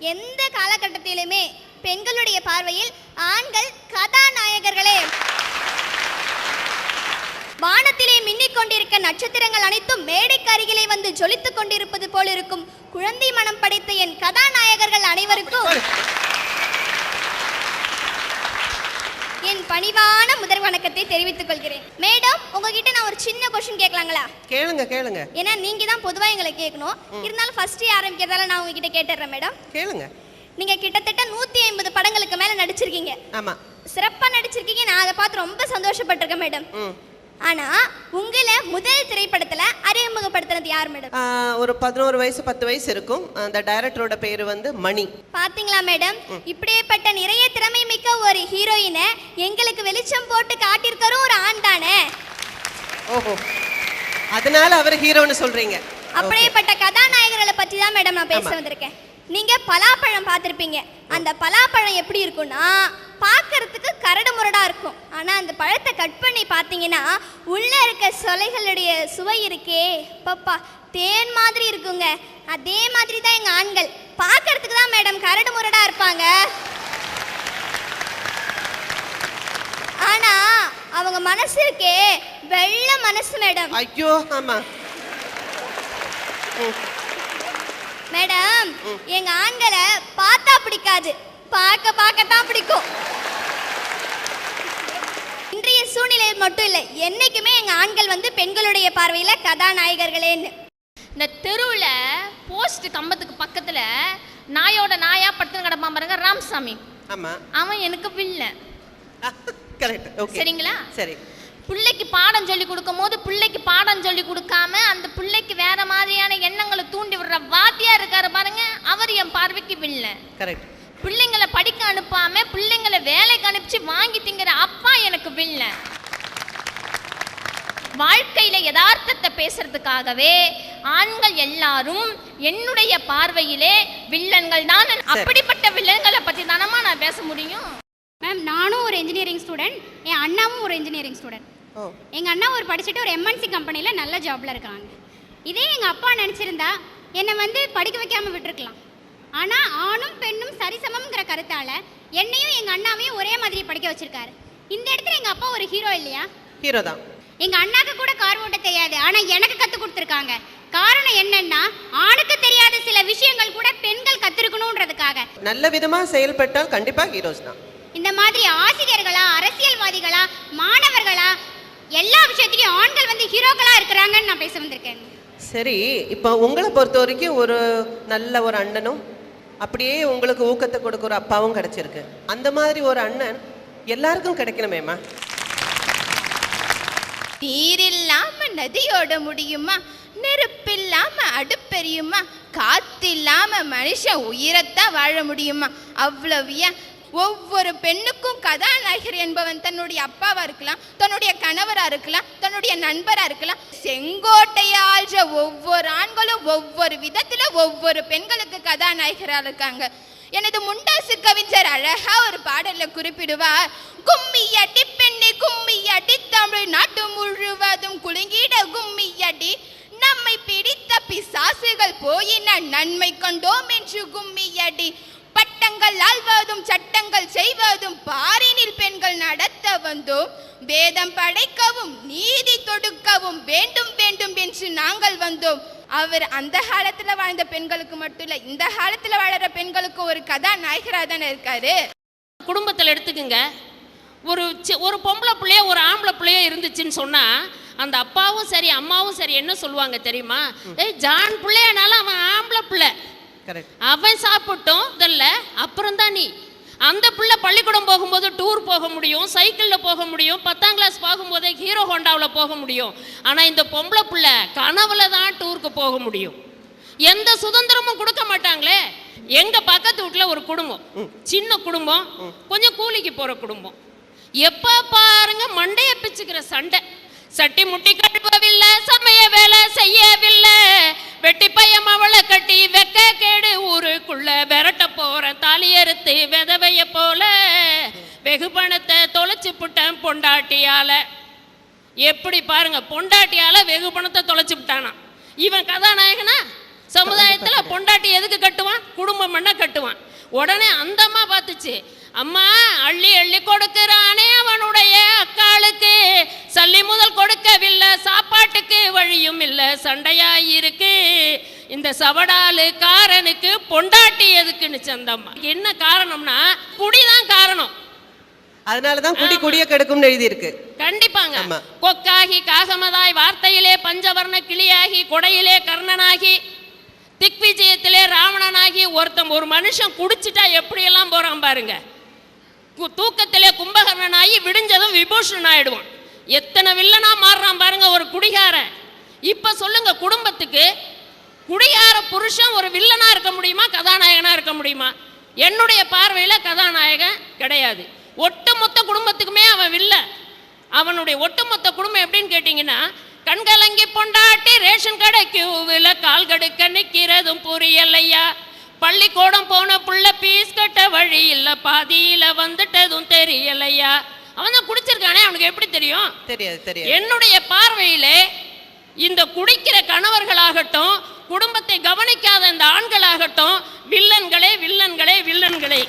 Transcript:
எந்த காலகட்டத்திலுமே பெண்களுடைய பார்வையில் ஆண்கள் கதாநாயகர்களே. வானத்திலே மின்னிக் கொண்டிருக்க நட்சத்திரங்கள் அனைத்தும் மேடைக்கு அருகிலே வந்து ஜொலித்துக் கொண்டிருப்பது போல் இருக்கும். குழந்தை மனம் படைத்த என் கதாநாயகர்கள் அனைவருக்கும் என் பணிவான முதல் வணக்கத்தை தெரிவித்துக் கொள்கிறேன். மேடம் உங்ககிட்ட நான் ஒரு சின்ன கொஸ்டின் கேட்கலாங்களா? கேளுங்க கேளுங்க. ஏன்னா நீங்க தான் பொதுவா எங்களை கேட்கணும். இருந்தாலும் ஃபர்ஸ்ட் ஆரம்பிக்கிறதால நான் உங்ககிட்ட கேட்டுறேன் மேடம். கேளுங்க. நீங்க கிட்டத்தட்ட நூத்தி ஐம்பது படங்களுக்கு மேல நடிச்சிருக்கீங்க. ஆமா. சிறப்பா நடிச்சிருக்கீங்க. நான் அதை பார்த்து ரொம்ப சந்தோஷப்பட்டிருக்கேன் மேடம். ஆனா உங்களை முதல் திரைப்படத்துல அறிமுகப்படுத்துனது யார் மேடம் ஒரு பதினோரு வயசு பத்து வயசு இருக்கும். அந்த டைரக்டரோட பேர் வந்து மணி. பாத்தீங்களா மேடம் இப்படியேப்பட்ட நிறைய திறமை மிக்க ஒரு ஹீரோயினை எங்களுக்கு வெளிச்சம் போட்டு காட்டியிருக்கிறோம் ஒரு ஆண் தானே? ஓஹோ. அதனால அவர் ஹீரோன்னு சொல்றீங்க. அப்படியேப்பட்ட கதாநாயகர்களை பற்றி தான் மேடம் நான் பேச. வந்திருக்கேன். நீங்க பலாப்பழம் பார்த்திருப்பீங்க. அந்த பலாப்பழம் எப்படி இருக்கும்னா பார்க்கறதுக்கு கரடு முரடா இருக்கும். ஆனா அந்த பழத்தை கட் பண்ணி பார்த்தீங்கன்னா உள்ள இருக்க சொலைகளுடைய சுவை இருக்கே. பப்பா தேன் மாதிரி இருக்குங்க. அதே மாதிரி தான் எங்க ஆண்கள். பார்க்கறதுக்கு தான் மேடம் கரடு முரடா இருப்பாங்க. ஆனா அவங்க மனசு இருக்கே. வெள்ளை மனசு மேடம் ஐயோ ஆமா. மேடம் எங்க ஆண்களை பார்த்தா பிடிக்காது. பார்க்க பார்க்க தான் பிடிக்கும். இன்றைய சூழ்நிலை மட்டும் இல்லை என்னைக்குமே எங்க ஆண்கள் வந்து பெண்களுடைய பார்வையில கதாநாயகர்களேன்னு. இந்த தெருவில் போஸ்ட் கம்பத்துக்கு பக்கத்தில் நாயோட நாயா படுத்துன்னு கிடப்பான் பாருங்க ராமசாமி. ஆமா. அவன் எனக்கு ஓகே சரிங்களா? சரி. பிள்ளைக்கு பாடம் சொல்லி கொடுக்கும் போது பிள்ளைக்கு பாடம் சொல்லி கொடுக்காம அந்த பிள்ளைக்கு வேற மாதிரியான எண்ணங்களை தூண்டி விடுற வாத்தியா இருக்காரு பாருங்க அவர் என் பார்வைக்கு வில்லன். கரெக்ட் பிள்ளைங்களை படிக்க அனுப்பாம பிள்ளைங்களை வேலைக்கு அனுப்பிச்சு வாங்கி திங்கிற அப்பா எனக்கு வில்லன் வாழ்க்கையில யதார்த்தத்தை பேசுறதுக்காகவே ஆண்கள் எல்லாரும் என்னுடைய பார்வையிலே வில்லன்கள் தான். அப்படிப்பட்ட வில்லன்களை பத்தி தானமா நான் பேச முடியும்? மேம் நானும் ஒரு இன்ஜினியரிங் ஸ்டூடெண்ட் என் அண்ணாவும் ஒரு இன்ஜினியரிங் ஸ்டூடெண்ட் எங்கள் அண்ணா ஒரு படிச்சுட்டு ஒரு எம்என்சி கம்பெனியில் நல்ல ஜாப்ல இருக்காங்க. இதே எங்கள் அப்பா நினச்சிருந்தா என்னை வந்து படிக்க வைக்காம விட்டுருக்கலாம். ஆனால் ஆணும் பெண்ணும் சரிசமம்ங்கிற கருத்தால் என்னையும் எங்கள் அண்ணாவையும் ஒரே மாதிரி படிக்க வச்சிருக்காரு. இந்த இடத்துல எங்கள் அப்பா ஒரு ஹீரோ இல்லையா? ஹீரோ தான். எங்கள் அண்ணாக்கு கூட கார் ஓட்ட தெரியாது ஆனால் எனக்கு கற்றுக் கொடுத்துருக்காங்க. காரணம் என்னன்னா ஆணுக்கு தெரியாத சில விஷயங்கள் கூட பெண்கள் கற்றுருக்கணுன்றதுக்காக நல்ல விதமா செயல்பட்டால் கண்டிப்பா ஹீரோஸ் தான். இந்த மாதிரி ஆசிரியர்களா அரசியல்வாதிகளா மாணவர்களா எல்லா விஷயத்திலயும் ஆண்கள் வந்து ஹீரோக்களா இருக்கிறாங்கன்னு நான் பேச வந்திருக்கேன். சரி இப்போ உங்களை பொறுத்த வரைக்கும் ஒரு நல்ல ஒரு அண்ணனும் அப்படியே உங்களுக்கு ஊக்கத்தை கொடுக்குற அப்பாவும் கிடைச்சிருக்கு. அந்த மாதிரி ஒரு அண்ணன் எல்லாருக்கும் கிடைக்கணுமேம்மா நீரில்லாம நதியோட முடியுமா? நெருப்பில்லாம அடுப்பெரியுமா? காத்தில்லாம மனுஷன் உயிரத்தான் வாழ முடியுமா? அவ்வளவு ஏன் ஒவ்வொரு பெண்ணுக்கும் கதாநாயகர் என்பவன் தன்னுடைய அப்பாவா இருக்கலாம் தன்னுடைய கணவரா இருக்கலாம் தன்னுடைய நண்பரா இருக்கலாம். செங்கோட்டையை ஆள்ற ஒவ்வொரு ஆண்களும் ஒவ்வொரு விதத்துல ஒவ்வொரு பெண்களுக்கு கதாநாயகரா இருக்காங்க. எனது முண்டாசு கவிஞர் அழகா ஒரு பாடல்ல குறிப்பிடுவார் கும்மியடி பெண்ணே கும்மியடி தமிழ் நாட்டு முழுவதும் குலுங்கிட கும்மியடி. நம்மை பிடித்த பிசாசுகள் போயின நன்மை கண்டோம் என்று கும்மியடி. பட்டங்கள் ஆள்வதும் சட்டங்கள் செய்வதும் பாரினில் பெண்கள் நடத்த வந்தோம் வேதம் படைக்கவும் நீதி தொடுக்கவும் வேண்டும் வேண்டும் என்று நாங்கள் வந்தோம். அவர் அந்த காலத்துல வாழ்ந்த பெண்களுக்கு மட்டும் இல்ல இந்த காலத்துல வாழற பெண்களுக்கு ஒரு கதாநாயகரா தானே இருக்காரு. குடும்பத்தில் எடுத்துக்கங்க. ஒரு ஒரு பொம்பளை பிள்ளையோ ஒரு ஆம்பளை பிள்ளையோ இருந்துச்சுன்னு சொன்னா அந்த அப்பாவும் சரி அம்மாவும் சரி என்ன சொல்லுவாங்க தெரியுமா? ஏய் ஜான் பிள்ளையனால அவன் ஆம்பளை பிள்ளை. அவன் சாப்பிட்டோம் இதல்ல அப்புறம் தான் நீ. அந்த பிள்ளை பள்ளிக்கூடம் போகும்போது டூர் போக முடியும் சைக்கிளில் போக முடியும் பத்தாம் கிளாஸ் போகும்போதே ஹீரோ ஹோண்டாவில் போக முடியும். ஆனால் இந்த பொம்பளை பிள்ளை கனவுல தான் டூருக்கு போக முடியும். எந்த சுதந்திரமும் கொடுக்க மாட்டாங்களே. எங்க பக்கத்து வீட்டில் ஒரு குடும்பம். சின்ன குடும்பம். கொஞ்சம் கூலிக்கு போற குடும்பம். எப்ப பாருங்க மண்டைய பிச்சுக்கிற சண்டை. சட்டி முட்டி கழுவவில்லை சமய வேலை செய்யவில்லை. வெட்டி பையன் அவளை கட்டி வெக்க கேடு ஊருக்குள்ள விரட்ட போறேன் தாலி அறுத்து விதவைய போல. வெகு பணத்தை தொலைச்சு புட்டேன் பொண்டாட்டியால. எப்படி பாருங்க பொண்டாட்டியால வெகு பணத்தை தொலைச்சு விட்டானா இவன் கதாநாயகனா? சமுதாயத்துல பொண்டாட்டி எதுக்கு கட்டுவான்? குடும்பம் பண்ண கட்டுவான்? உடனே அந்த அம்மா பார்த்துச்சு அம்மா அள்ளி அள்ளி கொடுக்கிறானே அவனுடைய அக்காளுக்கு. சல்லி முதல் கொடுக்கவில்லை சாப்பாட்டுக்கு வழியும் இல்லை சண்டையாயிருக்கு. இந்த சவடாலு காரனுக்கு பொண்டாட்டி எதுக்குன்னு சந்தம்மா. என்ன காரணம்னா குடிதான் காரணம். அதனாலதான் குடி குடிய கெடுக்கும்னு எழுதியிருக்கு. கண்டிப்பாங்க. கொக்காகி காகமதாய் வார்த்தையிலே பஞ்சவர்ண கிளியாகி கொடையிலே கர்ணனாகி திக்விஜயத்திலே ராவணனாகி ஒருத்தன் ஒரு மனுஷன் குடிச்சிட்டா எப்படியெல்லாம் போறான் பாருங்க. தூக்கத்திலே கும்பகர்ணனாகி விடிஞ்சதும் விபூஷணன் ஆயிடுவான் எத்தனை வில்லனா மாறுறான் பாருங்க ஒரு குடிகாரன். இப்ப சொல்லுங்க குடும்பத்துக்கு குடிகார புருஷன் ஒரு வில்லனா இருக்க முடியுமா கதாநாயகனா இருக்க முடியுமா? என்னுடைய பார்வையில கதாநாயகன் கிடையாது. ஒட்டுமொத்த குடும்பத்துக்குமே அவன் வில்ல. அவனுடைய ஒட்டுமொத்த குடும்பம் எப்படின்னு கேட்டீங்கன்னா கண்கலங்கி பொண்டாட்டி ரேஷன் கடை கியூவில் கால் கடுக்க நிற்கிறதும் புரியலையா? பள்ளிக்கூடம் போன புள்ள பீஸ் கட்ட வழி இல்லை பாதியில் வந்துட்டதும் தெரியலையா? அவன் தான் குடிச்சிருக்கானே அவனுக்கு எப்படி தெரியும்? தெரியாது தெரியாது. என்னுடைய பார்வையிலே இந்த குடிக்கிற கணவர்களாகட்டும் குடும்பத்தை கவனிக்காத இந்த ஆண்களாகட்டும் வில்லன்களே வில்லன்களே வில்லன்களே.